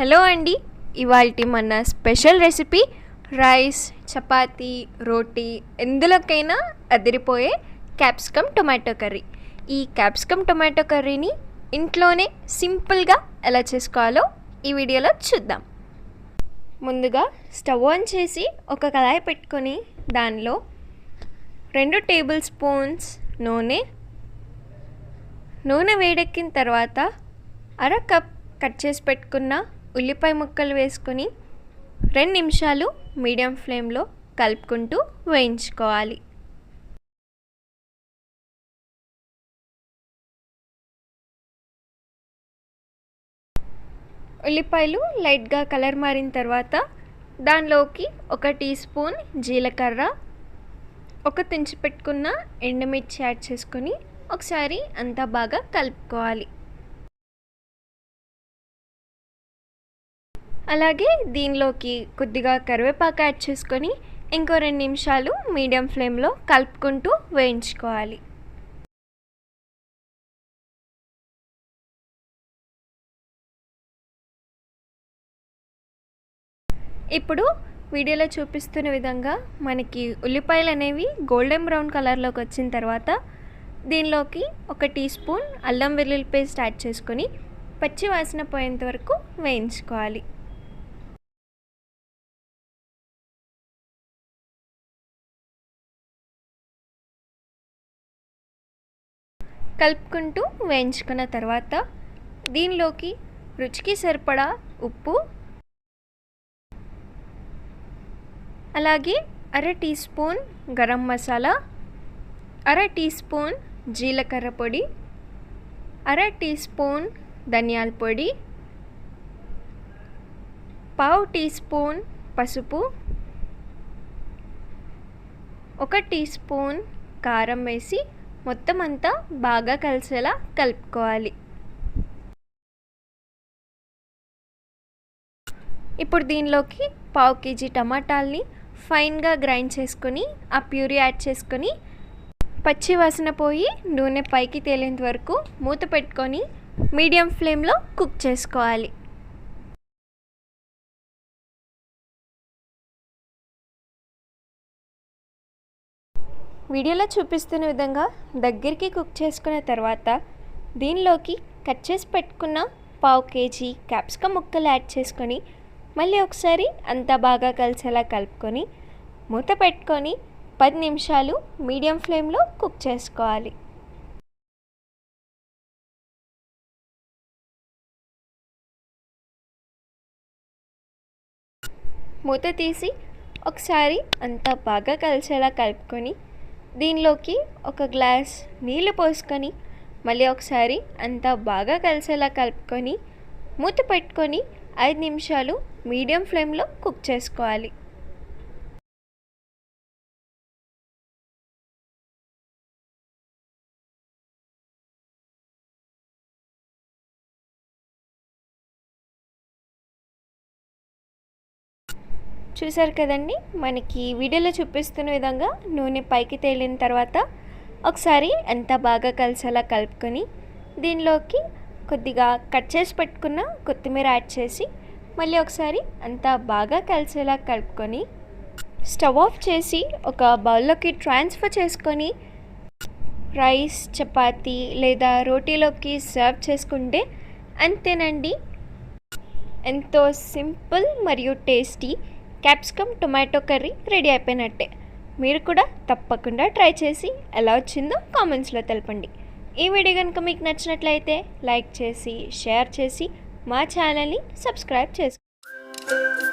Hello అండి. ఇవాళ మన స్పెషల్ రెసిపీ రైస్ చపాతీ రోటీ ఎందులోకైనా అదిరిపోయే క్యాప్సికమ్ టొమాటో కర్రీ. ఈ క్యాప్సికమ్ టొమాటో కర్రీని ఇంట్లోనే సింపుల్గా ఎలా చేసుకోవాలో ఈ వీడియోలో చూద్దాం. ముందుగా స్టవ్ ఆన్ చేసి ఒక కళాయి పెట్టుకొని దానిలో రెండు టేబుల్ స్పూన్స్ నూనె నూనె వేడెక్కిన తర్వాత అర కప్ కట్ చేసి పెట్టుకున్న ఉల్లిపాయ ముక్కలు వేసుకొని రెండు నిమిషాలు మీడియం ఫ్లేమ్లో కలుపుకుంటూ వేయించుకోవాలి. ఉల్లిపాయలు లైట్గా కలర్ మారిన తర్వాత దానిలోకి ఒక టీ స్పూన్ జీలకర్ర ఒక తుంచి పెట్టుకున్న ఎండుమిర్చి యాడ్ చేసుకొని ఒకసారి అంతా బాగా కలుపుకోవాలి. అలాగే దీనిలోకి కొద్దిగా కరివేపాకు యాడ్ చేసుకొని ఇంకో రెండు నిమిషాలు మీడియం ఫ్లేమ్లో కలుపుకుంటూ వేయించుకోవాలి. ఇప్పుడు వీడియోలో చూపిస్తున్న విధంగా మనకి ఉల్లిపాయలు అనేవి గోల్డెన్ బ్రౌన్ కలర్లోకి వచ్చిన తర్వాత దీనిలోకి ఒక టీ స్పూన్ అల్లం వెల్లుల్లి పేస్ట్ యాడ్ చేసుకొని పచ్చి వాసన పోయేంత వరకు వేయించుకోవాలి. కలుపుకుంటూ వేయించుకున్న తర్వాత దీనిలోకి రుచికి సరిపడా ఉప్పు అలాగే అర టీ స్పూన్ గరం మసాలా అర టీ స్పూన్ జీలకర్ర పొడి అర టీ స్పూన్ ధనియాల పొడి పావు టీ స్పూన్ పసుపు ఒక టీ స్పూన్ కారం వేసి మొత్తం అంతా బాగా కలిసేలా కలుపుకోవాలి. ఇప్పుడు దీనిలోకి పావు కేజీ టమాటాలని ఫైన్గా గ్రైండ్ చేసుకొని ఆ ప్యూరీ యాడ్ చేసుకొని పచ్చి వాసన పోయి నూనె పైకి తేలేంత వరకు మూత పెట్టుకొని మీడియం ఫ్లేమ్లో కుక్ చేసుకోవాలి. వీడియోలో చూపిస్తున్న విధంగా దగ్గరికి కుక్ చేసుకున్న తర్వాత దీనిలోకి కట్ చేసి పెట్టుకున్న పావు కేజీ క్యాప్సికమ్ ముక్కలు యాడ్ చేసుకొని మళ్ళీ ఒకసారి అంతా బాగా కలిసేలా కలుపుకొని మూత పెట్టుకొని పది నిమిషాలు మీడియం ఫ్లేమ్లో కుక్ చేసుకోవాలి. మూత తీసి ఒకసారి అంతా బాగా కలిసేలా కలుపుకొని దీనిలోకి ఒక గ్లాస్ నీళ్ళు పోసుకొని మళ్ళీ ఒకసారి అంతా బాగా కలిసేలా కలుపుకొని మూత పెట్టుకొని ఐదు నిమిషాలు మీడియం ఫ్లేమ్లో కుక్ చేసుకోవాలి. చూసారు కదండి? మనకి వీడియోలో చూపిస్తున్న విధంగా నూనె పైకి తేలిన తర్వాత ఒకసారి ఎంత బాగా కలిసేలా కలుపుకొని దీనిలోకి కొద్దిగా కట్ చేసి పెట్టుకున్న కొత్తిమీర యాడ్ చేసి మళ్ళీ ఒకసారి అంతా బాగా కలిసేలా కలుపుకొని స్టవ్ ఆఫ్ చేసి ఒక బౌల్లోకి ట్రాన్స్ఫర్ చేసుకొని రైస్ చపాతి లేదా రోటీలోకి సర్వ్ చేసుకుంటే అంతేనండి. ఎంతో సింపుల్ మరియు tasty capsicum tomato curry ready అయిపోయినట్టే. మీరు కూడా తప్పకుండా ట్రై చేసి ఎలా వచ్చిందో కామెంట్స్లో తెలపండి. ఈ వీడియో కనుక మీకు నచ్చినట్లయితే లైక్ చేసి షేర్ చేసి మా ఛానల్ని సబ్స్క్రైబ్ చేసుకోండి